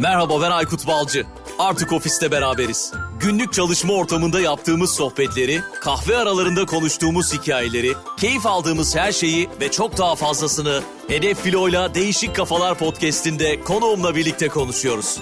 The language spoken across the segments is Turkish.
Merhaba ben Aykut Balcı. Artık ofiste beraberiz. Günlük çalışma ortamında yaptığımız sohbetleri, kahve aralarında konuştuğumuz hikayeleri, keyif aldığımız her şeyi ve çok daha fazlasını Hedef Filo'yla Değişik Kafalar podcast'inde konuğumla birlikte konuşuyoruz.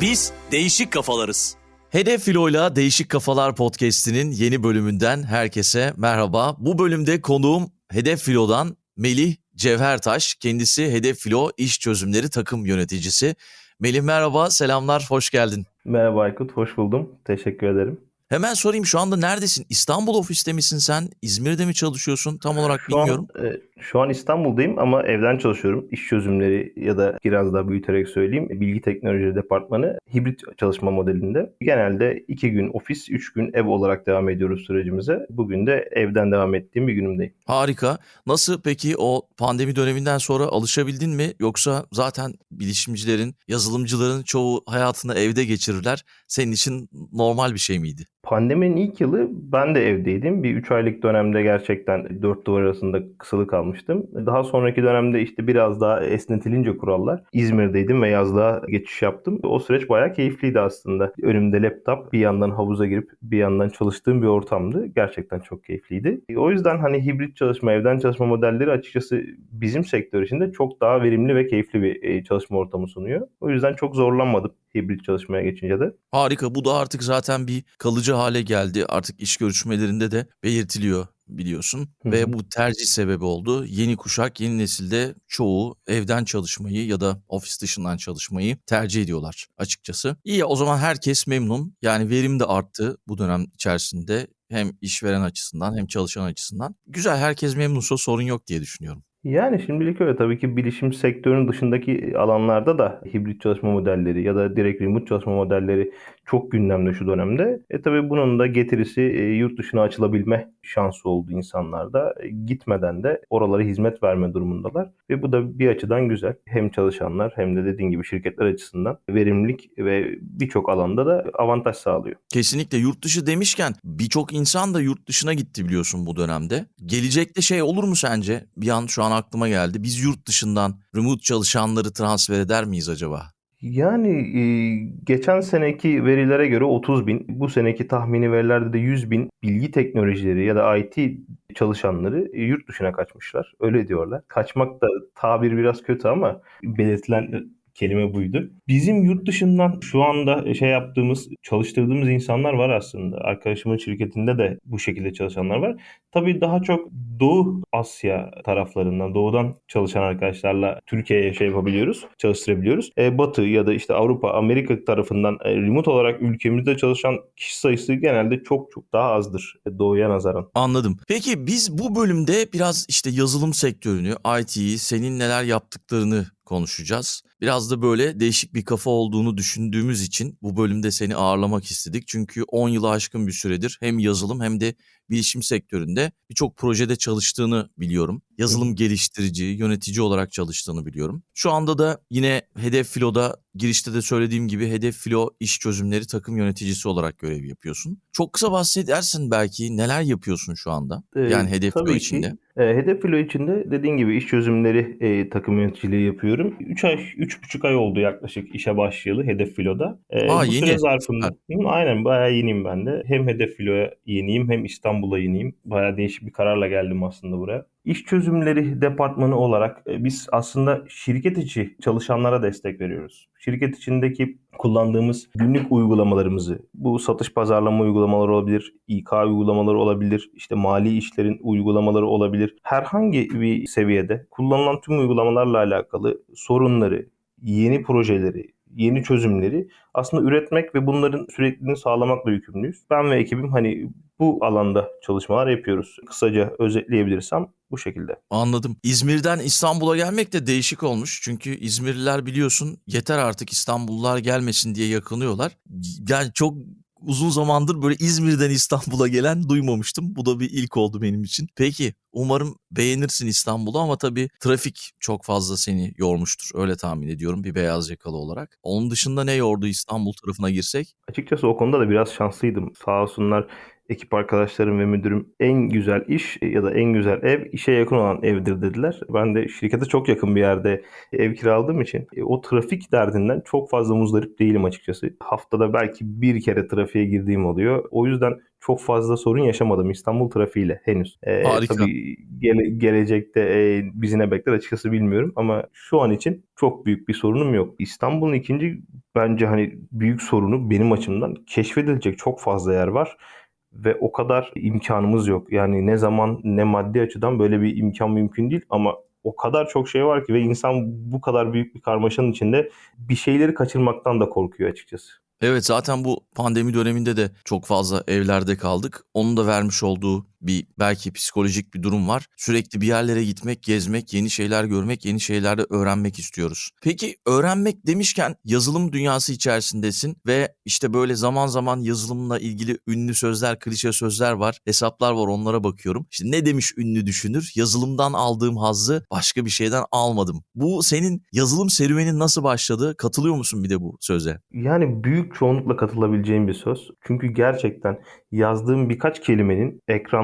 Biz değişik kafalarız. Hedef Filo'yla Değişik Kafalar podcast'inin yeni bölümünden herkese merhaba. Bu bölümde konuğum Hedef Filo'dan Melih Cevhertaş. Kendisi Hedef Filo İş Çözümleri takım yöneticisi. Melih merhaba, selamlar, hoş geldin. Merhaba Aykut, hoş buldum. Teşekkür ederim. Hemen sorayım şu anda neredesin? İstanbul ofiste misin sen? İzmir'de mi çalışıyorsun? Tam olarak Şu bilmiyorum. an, e, şu an İstanbul'dayım ama evden çalışıyorum. İş çözümleri ya da biraz daha büyüterek söyleyeyim. Bilgi Teknoloji Departmanı hibrit çalışma modelinde. Genelde iki gün ofis, üç gün ev olarak devam ediyoruz sürecimize. Bugün de evden devam ettiğim bir günümdeyim. Harika. Nasıl peki o pandemi döneminden sonra alışabildin mi? Yoksa zaten bilişimcilerin, yazılımcıların çoğu hayatını evde geçirirler. Senin için normal bir şey miydi? Pandeminin ilk yılı ben de evdeydim. Bir 3 aylık dönemde gerçekten dört duvar arasında kısılı kalmıştım. Daha sonraki dönemde işte biraz daha esnetilince kurallar İzmir'deydim ve yazlığa geçiş yaptım. O süreç bayağı keyifliydi aslında. Önümde laptop bir yandan havuza girip bir yandan çalıştığım bir ortamdı. Gerçekten çok keyifliydi. O yüzden hani hibrit çalışma, evden çalışma modelleri açıkçası bizim sektör için çok daha verimli ve keyifli bir e, çalışma ortamı sunuyor. O yüzden çok zorlanmadım hibrit çalışmaya geçince de. Harika. Bu da artık zaten bir kalıcı hale geldi. Artık iş görüşmelerinde de belirtiliyor biliyorsun. Hı hı. Ve bu tercih sebebi oldu. Yeni kuşak, yeni nesilde çoğu evden çalışmayı ya da ofis dışından çalışmayı tercih ediyorlar açıkçası. İyi o zaman herkes memnun. Yani verim de arttı bu dönem içerisinde. Hem işveren açısından hem çalışan açısından. Güzel herkes memnunsa sorun yok diye düşünüyorum. Yani şimdilik öyle. Tabii ki bilişim sektörünün dışındaki alanlarda da hibrit çalışma modelleri ya da direkt remote çalışma modelleri çok gündemde şu dönemde. E tabii bunun da getirisi e, yurt dışına açılabilme şansı oldu insanlarda. E, gitmeden de oralara hizmet verme durumundalar. Ve bu da bir açıdan güzel. Hem çalışanlar hem de dediğin gibi şirketler açısından verimlilik ve birçok alanda da avantaj sağlıyor. Kesinlikle yurt dışı demişken birçok insan da yurt dışına gitti biliyorsun bu dönemde. Gelecekte şey olur mu sence? Bir an şu an aklıma geldi. Biz yurt dışından remote çalışanları transfer eder miyiz acaba? Yani e, geçen seneki verilere göre 30 bin, bu seneki tahmini verilerde de 100 bin bilgi teknolojileri ya da IT çalışanları e, yurt dışına kaçmışlar. Öyle diyorlar. Kaçmak da tabir biraz kötü ama belirtilen kelime buydu. Bizim yurt dışından şu anda şey yaptığımız, çalıştırdığımız insanlar var aslında. Arkadaşımın şirketinde de bu şekilde çalışanlar var. Tabii daha çok Doğu Asya taraflarından, doğudan çalışan arkadaşlarla Türkiye'ye şey yapabiliyoruz, çalıştırabiliyoruz. E, Batı ya da işte Avrupa, Amerika tarafından e, remote olarak ülkemizde çalışan kişi sayısı genelde çok çok daha azdır e, doğuya nazaran. Anladım. Peki biz bu bölümde biraz işte yazılım sektörünü, IT'yi, senin neler yaptıklarını konuşacağız. Biraz da böyle değişik bir kafa olduğunu düşündüğümüz için bu bölümde seni ağırlamak istedik. Çünkü 10 yılı aşkın bir süredir hem yazılım hem de bilişim sektöründe birçok projede çalıştığını biliyorum. Yazılım geliştirici, yönetici olarak çalıştığını biliyorum. Şu anda da yine Hedef Filo'da girişte de söylediğim gibi Hedef Filo iş çözümleri takım yöneticisi olarak görev yapıyorsun. Çok kısa bahsedersin belki neler yapıyorsun şu anda? Ee, Yani Hedef Filo içinde. Ki, e, Hedef Filo içinde dediğin gibi iş çözümleri e, takım yöneticiliği yapıyorum. 3 ay, 3,5 ay oldu yaklaşık işe başlayalı Hedef Filo'da. E, Aa, bu yeni. süre zarfında Hı, aynen bayağı yeniyim ben de. Hem Hedef Filo'ya yeniyim hem İstanbul'a yeniyim. Bayağı değişik bir kararla geldim aslında buraya. İş çözümleri departmanı olarak e, biz aslında şirket içi çalışanlara destek veriyoruz. Şirket içindeki kullandığımız günlük uygulamalarımızı, bu satış pazarlama uygulamaları olabilir, İK uygulamaları olabilir, işte mali işlerin uygulamaları olabilir. Herhangi bir seviyede kullanılan tüm uygulamalarla alakalı sorunları, yeni projeleri, yeni çözümleri aslında üretmek ve bunların sürekliliğini sağlamakla yükümlüyüz. Ben ve ekibim hani bu alanda çalışmalar yapıyoruz. Kısaca özetleyebilirsem bu şekilde. Anladım. İzmir'den İstanbul'a gelmek de değişik olmuş. Çünkü İzmirliler biliyorsun yeter artık İstanbullular gelmesin diye yakınıyorlar. Yani çok uzun zamandır böyle İzmir'den İstanbul'a gelen duymamıştım. Bu da bir ilk oldu benim için. Peki umarım beğenirsin İstanbul'u ama tabii trafik çok fazla seni yormuştur. Öyle tahmin ediyorum bir beyaz yakalı olarak. Onun dışında ne yordu İstanbul tarafına girsek? Açıkçası o konuda da biraz şanslıydım. Sağ olsunlar ekip arkadaşlarım ve müdürüm en güzel iş ya da en güzel ev işe yakın olan evdir dediler. Ben de şirkete çok yakın bir yerde ev kiraladığım için e, o trafik derdinden çok fazla muzdarip değilim açıkçası. Haftada belki bir kere trafiğe girdiğim oluyor. O yüzden çok fazla sorun yaşamadım İstanbul trafiğiyle henüz. Ee, Harika. Tabii gele- gelecekte e, bizi ne bekler açıkçası bilmiyorum ama şu an için çok büyük bir sorunum yok. İstanbul'un ikinci bence hani büyük sorunu benim açımdan keşfedilecek çok fazla yer var ve o kadar imkanımız yok. Yani ne zaman ne maddi açıdan böyle bir imkan mümkün değil ama o kadar çok şey var ki ve insan bu kadar büyük bir karmaşanın içinde bir şeyleri kaçırmaktan da korkuyor açıkçası. Evet zaten bu pandemi döneminde de çok fazla evlerde kaldık. Onun da vermiş olduğu bir belki psikolojik bir durum var. Sürekli bir yerlere gitmek, gezmek, yeni şeyler görmek, yeni şeyler de öğrenmek istiyoruz. Peki öğrenmek demişken yazılım dünyası içerisindesin ve işte böyle zaman zaman yazılımla ilgili ünlü sözler, klişe sözler var, hesaplar var onlara bakıyorum. İşte ne demiş ünlü düşünür? Yazılımdan aldığım hazzı başka bir şeyden almadım. Bu senin yazılım serüvenin nasıl başladı? Katılıyor musun bir de bu söze? Yani büyük çoğunlukla katılabileceğim bir söz. Çünkü gerçekten yazdığım birkaç kelimenin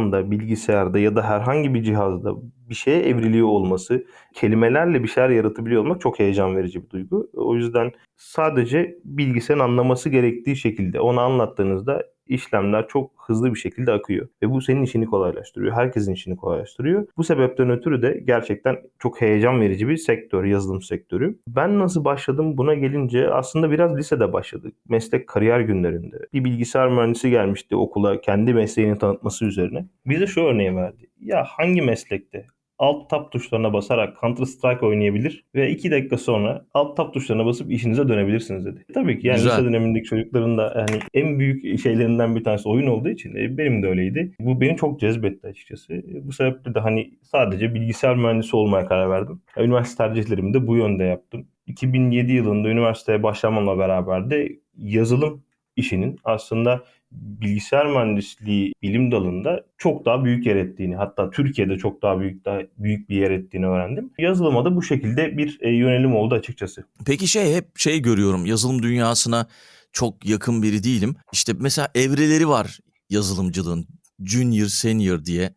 ekranda, bilgisayarda ya da herhangi bir cihazda bir şeye evriliyor olması, kelimelerle bir şeyler yaratabiliyor olmak çok heyecan verici bir duygu. O yüzden sadece bilgisayarın anlaması gerektiği şekilde onu anlattığınızda işlemler çok hızlı bir şekilde akıyor. Ve bu senin işini kolaylaştırıyor. Herkesin işini kolaylaştırıyor. Bu sebepten ötürü de gerçekten çok heyecan verici bir sektör, yazılım sektörü. Ben nasıl başladım buna gelince aslında biraz lisede başladık. Meslek kariyer günlerinde. Bir bilgisayar mühendisi gelmişti okula kendi mesleğini tanıtması üzerine. Bize şu örneği verdi. Ya hangi meslekte alt tab tuşlarına basarak Counter Strike oynayabilir ve 2 dakika sonra alt tab tuşlarına basıp işinize dönebilirsiniz dedi. Tabii ki yani Güzel. lise dönemindeki çocukların da hani en büyük şeylerinden bir tanesi oyun olduğu için e, benim de öyleydi. Bu beni çok cezbetti açıkçası. E, Bu sebeple de hani sadece bilgisayar mühendisi olmaya karar verdim. Üniversite tercihlerimi de bu yönde yaptım. 2007 yılında üniversiteye başlamamla beraber de yazılım işinin aslında bilgisayar mühendisliği bilim dalında çok daha büyük yer ettiğini hatta Türkiye'de çok daha büyük daha büyük bir yer ettiğini öğrendim. Yazılıma da bu şekilde bir e, yönelim oldu açıkçası. Peki şey hep şey görüyorum yazılım dünyasına çok yakın biri değilim. İşte mesela evreleri var yazılımcılığın. Junior, senior diye.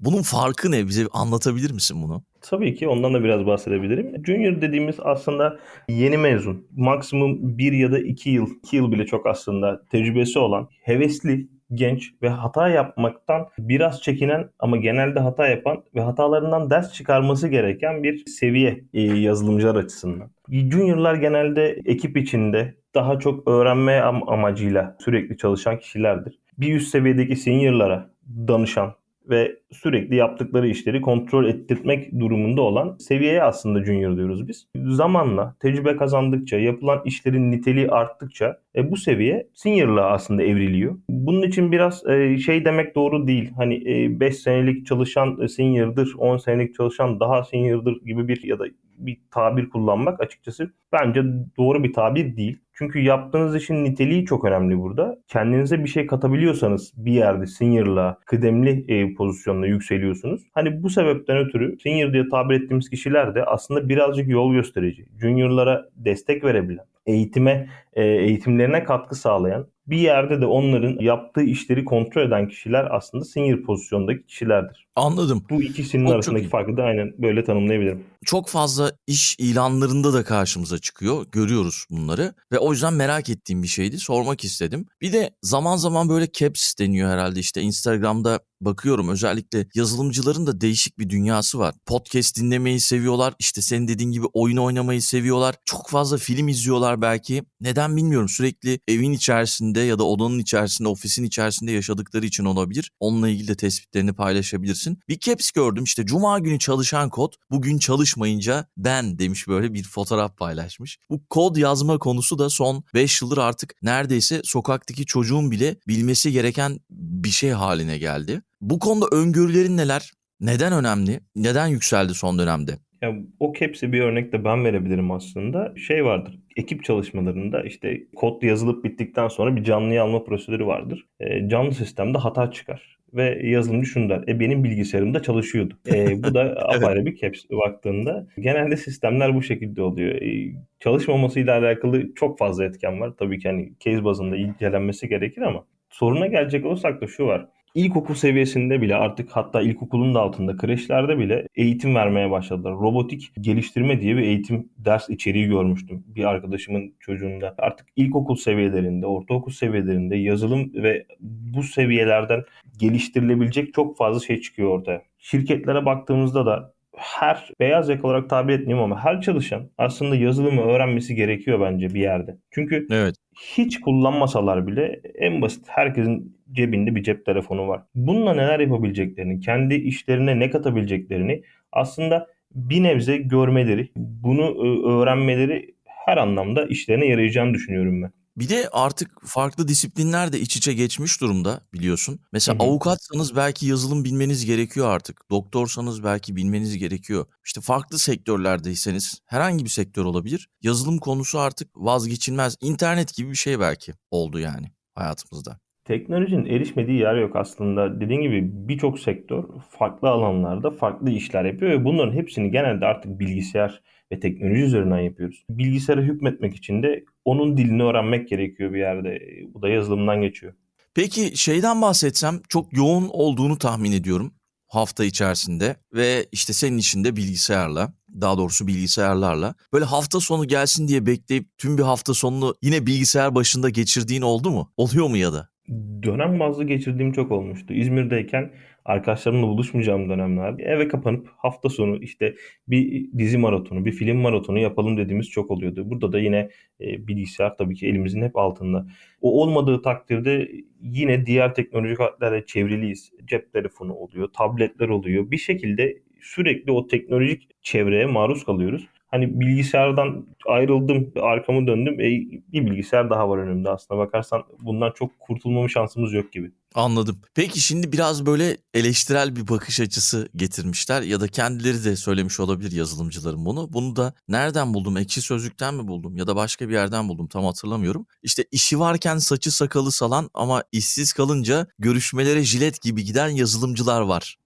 Bunun farkı ne? Bize anlatabilir misin bunu? Tabii ki ondan da biraz bahsedebilirim. Junior dediğimiz aslında yeni mezun. Maksimum bir ya da iki yıl, iki yıl bile çok aslında tecrübesi olan, hevesli, genç ve hata yapmaktan biraz çekinen ama genelde hata yapan ve hatalarından ders çıkarması gereken bir seviye e, yazılımcılar açısından. Juniorlar genelde ekip içinde daha çok öğrenme am- amacıyla sürekli çalışan kişilerdir. Bir üst seviyedeki seniorlara danışan, ve sürekli yaptıkları işleri kontrol ettirmek durumunda olan seviyeye aslında junior diyoruz biz. Zamanla tecrübe kazandıkça, yapılan işlerin niteliği arttıkça e, bu seviye senior'lığa aslında evriliyor. Bunun için biraz e, şey demek doğru değil. Hani 5 senelik çalışan e, senior'dır, 10 senelik çalışan daha senior'dır gibi bir ya da bir tabir kullanmak açıkçası bence doğru bir tabir değil. Çünkü yaptığınız işin niteliği çok önemli burada. Kendinize bir şey katabiliyorsanız bir yerde senior'la, kıdemli e, pozisyonla yükseliyorsunuz. Hani bu sebepten ötürü senior diye tabir ettiğimiz kişiler de aslında birazcık yol gösterici. Junior'lara destek verebilen, eğitime, e, eğitimlerine katkı sağlayan, bir yerde de onların yaptığı işleri kontrol eden kişiler aslında senior pozisyondaki kişilerdir. Anladım. Bu ikisinin Çok çok arasındaki iyi. farkı da aynen böyle tanımlayabilirim. Çok fazla iş ilanlarında da karşımıza çıkıyor. Görüyoruz bunları. Ve o yüzden merak ettiğim bir şeydi. Sormak istedim. Bir de zaman zaman böyle caps deniyor herhalde işte Instagram'da bakıyorum özellikle yazılımcıların da değişik bir dünyası var. Podcast dinlemeyi seviyorlar. İşte senin dediğin gibi oyun oynamayı seviyorlar. Çok fazla film izliyorlar belki. Neden bilmiyorum. Sürekli evin içerisinde ya da odanın içerisinde, ofisin içerisinde yaşadıkları için olabilir. Onunla ilgili de tespitlerini paylaşabilirsin. Bir caps gördüm işte Cuma günü çalışan kod bugün çalışmayınca ben demiş böyle bir fotoğraf paylaşmış. Bu kod yazma konusu da son 5 yıldır artık neredeyse sokaktaki çocuğun bile bilmesi gereken bir şey haline geldi. Bu konuda öngörülerin neler? Neden önemli? Neden yükseldi son dönemde? Ya o caps'e bir örnek de ben verebilirim aslında. Şey vardır. Ekip çalışmalarında işte kod yazılıp bittikten sonra bir canlıyı alma prosedürü vardır. E, canlı sistemde hata çıkar. Ve yazılımcı şunu der. E benim bilgisayarımda çalışıyordu. E, bu da apayrı bir caps baktığında. Genelde sistemler bu şekilde oluyor. E, çalışmamasıyla alakalı çok fazla etken var. Tabii ki hani case bazında incelenmesi gerekir ama soruna gelecek olursak da şu var. İlkokul seviyesinde bile artık hatta ilkokulun da altında kreşlerde bile eğitim vermeye başladılar. Robotik geliştirme diye bir eğitim ders içeriği görmüştüm bir arkadaşımın çocuğunda. Artık ilkokul seviyelerinde, ortaokul seviyelerinde yazılım ve bu seviyelerden geliştirilebilecek çok fazla şey çıkıyor ortaya. Şirketlere baktığımızda da her beyaz yaka olarak tabir etmeyeyim ama her çalışan aslında yazılımı öğrenmesi gerekiyor bence bir yerde. Çünkü Evet. hiç kullanmasalar bile en basit herkesin cebinde bir cep telefonu var. Bununla neler yapabileceklerini, kendi işlerine ne katabileceklerini aslında bir nebze görmeleri, bunu e, öğrenmeleri her anlamda işlerine yarayacağını düşünüyorum ben. Bir de artık farklı disiplinler de iç içe geçmiş durumda biliyorsun. Mesela Hı hı. avukatsanız belki yazılım bilmeniz gerekiyor artık. Doktorsanız belki bilmeniz gerekiyor. İşte farklı sektörlerdeyseniz herhangi bir sektör olabilir. Yazılım konusu artık vazgeçilmez. İnternet gibi bir şey belki oldu yani hayatımızda. Teknolojinin erişmediği yer yok aslında. Dediğim gibi birçok sektör farklı alanlarda farklı işler yapıyor ve bunların hepsini genelde artık bilgisayar ve teknoloji üzerinden yapıyoruz. Bilgisayara hükmetmek için de onun dilini öğrenmek gerekiyor bir yerde. Bu da yazılımdan geçiyor. Peki şeyden bahsetsem çok yoğun olduğunu tahmin ediyorum hafta içerisinde ve işte senin işinde bilgisayarla daha doğrusu bilgisayarlarla böyle hafta sonu gelsin diye bekleyip tüm bir hafta sonunu yine bilgisayar başında geçirdiğin oldu mu? Oluyor mu ya da? Dönem bazlı geçirdiğim çok olmuştu. İzmir'deyken arkadaşlarımla buluşmayacağım dönemlerde eve kapanıp hafta sonu işte bir dizi maratonu, bir film maratonu yapalım dediğimiz çok oluyordu. Burada da yine e, bilgisayar tabii ki elimizin hep altında. O olmadığı takdirde yine diğer teknolojik aletlerle çevriliyiz. Cep telefonu oluyor, tabletler oluyor. Bir şekilde sürekli o teknolojik çevreye maruz kalıyoruz. Hani bilgisayardan ayrıldım, arkamı döndüm. E, bir bilgisayar daha var önümde aslında. Bakarsan bundan çok kurtulmama şansımız yok gibi. Anladım. Peki şimdi biraz böyle eleştirel bir bakış açısı getirmişler ya da kendileri de söylemiş olabilir yazılımcıların bunu. Bunu da nereden buldum? Ekşi Sözlük'ten mi buldum ya da başka bir yerden buldum tam hatırlamıyorum. İşte işi varken saçı sakalı salan ama işsiz kalınca görüşmelere jilet gibi giden yazılımcılar var.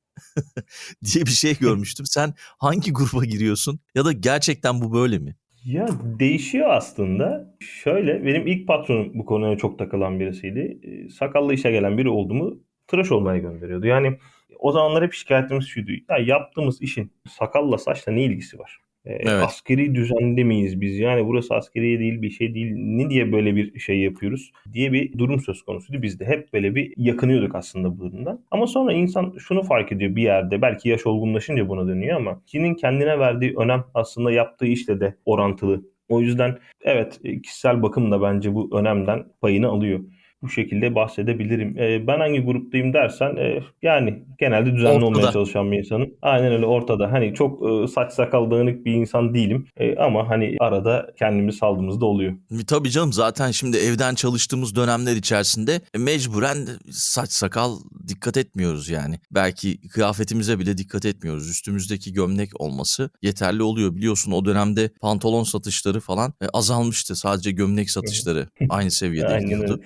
diye bir şey görmüştüm. Sen hangi gruba giriyorsun ya da gerçekten bu böyle mi? Ya değişiyor aslında. Şöyle benim ilk patronum bu konuya çok takılan birisiydi. E, Sakallı işe gelen biri oldu tıraş olmaya gönderiyordu. Yani o zamanlar hep şikayetimiz şuydu. Ya yaptığımız işin sakalla saçla ne ilgisi var? E, Evet. Askeri düzende miyiz biz? Yani burası askeriye değil bir şey değil. Ne diye böyle bir şey yapıyoruz diye bir durum söz konusuydu. Biz de hep böyle bir yakınıyorduk aslında bu durumdan. Ama sonra insan şunu fark ediyor bir yerde. Belki yaş olgunlaşınca buna dönüyor ama kişinin kendine verdiği önem aslında yaptığı işle de orantılı. O yüzden evet kişisel bakım da bence bu önemden payını alıyor. Bu şekilde bahsedebilirim. E, ben hangi gruptayım dersen e, yani genelde düzenli Ortada. olmaya çalışan bir insanım. Aynen öyle ortada. Hani çok e, saç sakal dağınık bir insan değilim. E, ama hani arada kendimizi saldığımız da oluyor. E, Tabii canım zaten şimdi evden çalıştığımız dönemler içerisinde e, mecburen saç sakal dikkat etmiyoruz yani. Belki kıyafetimize bile dikkat etmiyoruz. Üstümüzdeki gömlek olması yeterli oluyor. Biliyorsun o dönemde pantolon satışları falan e, azalmıştı. Sadece gömlek satışları aynı seviyede gidiyordu.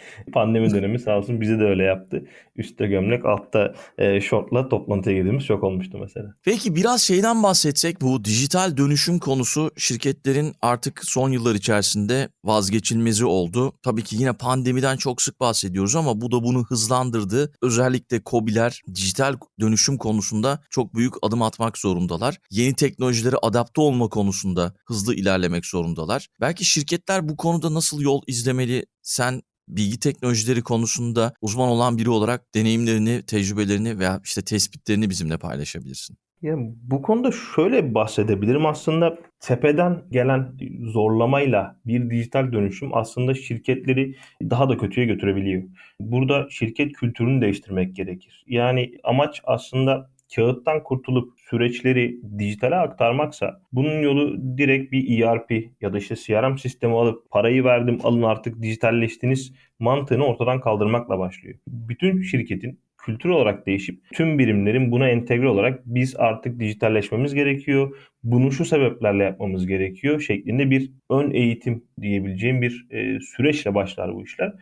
Pandemi dönemi sağ olsun bizi de öyle yaptı. Üstte gömlek, altta e, şortla toplantıya girdiğimiz çok olmuştu mesela. Peki biraz şeyden bahsetsek bu dijital dönüşüm konusu şirketlerin artık son yıllar içerisinde vazgeçilmezi oldu. Tabii ki yine pandemiden çok sık bahsediyoruz ama bu da bunu hızlandırdı. Özellikle KOBİ'ler dijital dönüşüm konusunda çok büyük adım atmak zorundalar. Yeni teknolojilere adapte olma konusunda hızlı ilerlemek zorundalar. Belki şirketler bu konuda nasıl yol izlemeli? Sen bilgi teknolojileri konusunda uzman olan biri olarak deneyimlerini, tecrübelerini veya işte tespitlerini bizimle paylaşabilirsin. Ya bu konuda şöyle bahsedebilirim. Aslında tepeden gelen zorlamayla bir dijital dönüşüm aslında şirketleri daha da kötüye götürebiliyor. Burada şirket kültürünü değiştirmek gerekir. Yani amaç aslında kağıttan kurtulup süreçleri dijitale aktarmaksa bunun yolu direkt bir ERP ya da işte CRM sistemi alıp parayı verdim alın artık dijitalleştiniz mantığını ortadan kaldırmakla başlıyor. Bütün şirketin kültür olarak değişip tüm birimlerin buna entegre olarak biz artık dijitalleşmemiz gerekiyor. Bunu şu sebeplerle yapmamız gerekiyor şeklinde bir ön eğitim diyebileceğim bir e, süreçle başlar bu işler.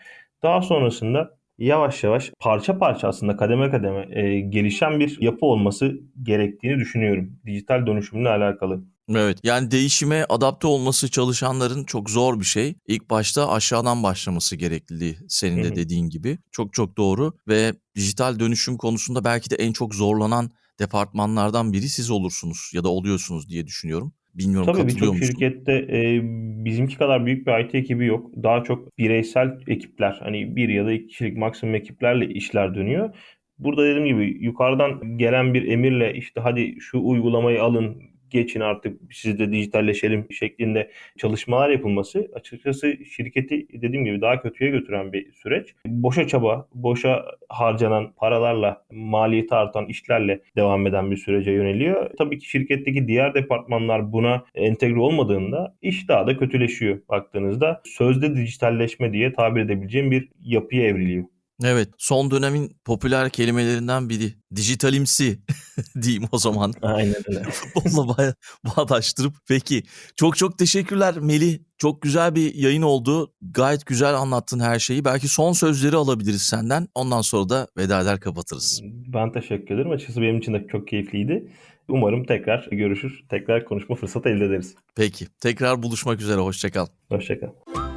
Daha sonrasında yavaş yavaş parça parça aslında kademe kademe e, gelişen bir yapı olması gerektiğini düşünüyorum. Dijital dönüşümle alakalı. Evet yani değişime adapte olması çalışanların çok zor bir şey. İlk başta aşağıdan başlaması gerekliliği senin de dediğin gibi. Çok çok doğru ve dijital dönüşüm konusunda belki de en çok zorlanan departmanlardan biri siz olursunuz ya da oluyorsunuz diye düşünüyorum. Bilmiyorum Tabii birçok şirkette e, bizimki kadar büyük bir IT ekibi yok. Daha çok bireysel ekipler hani bir ya da iki kişilik maksimum ekiplerle işler dönüyor. Burada dediğim gibi yukarıdan gelen bir emirle işte hadi şu uygulamayı alın geçin artık siz de dijitalleşelim şeklinde çalışmalar yapılması açıkçası şirketi dediğim gibi daha kötüye götüren bir süreç. Boşa çaba, boşa harcanan paralarla, maliyeti artan işlerle devam eden bir sürece yöneliyor. Tabii ki şirketteki diğer departmanlar buna entegre olmadığında iş daha da kötüleşiyor baktığınızda. Sözde dijitalleşme diye tabir edebileceğim bir yapıya evriliyor. Evet son dönemin popüler kelimelerinden biri. Dijitalimsi diyeyim o zaman. Aynen öyle. Futbolla baya- bağdaştırıp. Peki çok çok teşekkürler Melih. Çok güzel bir yayın oldu. Gayet güzel anlattın her şeyi. Belki son sözleri alabiliriz senden. Ondan sonra da veda eder kapatırız. Ben teşekkür ederim. Açıkçası benim için de çok keyifliydi. Umarım tekrar görüşür, tekrar konuşma fırsatı elde ederiz. Peki tekrar buluşmak üzere. Hoşçakal. Hoşçakal.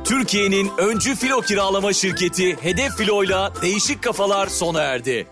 Türkiye'nin öncü filo kiralama şirketi Hedef Filo'yla değişik kafalar sona erdi.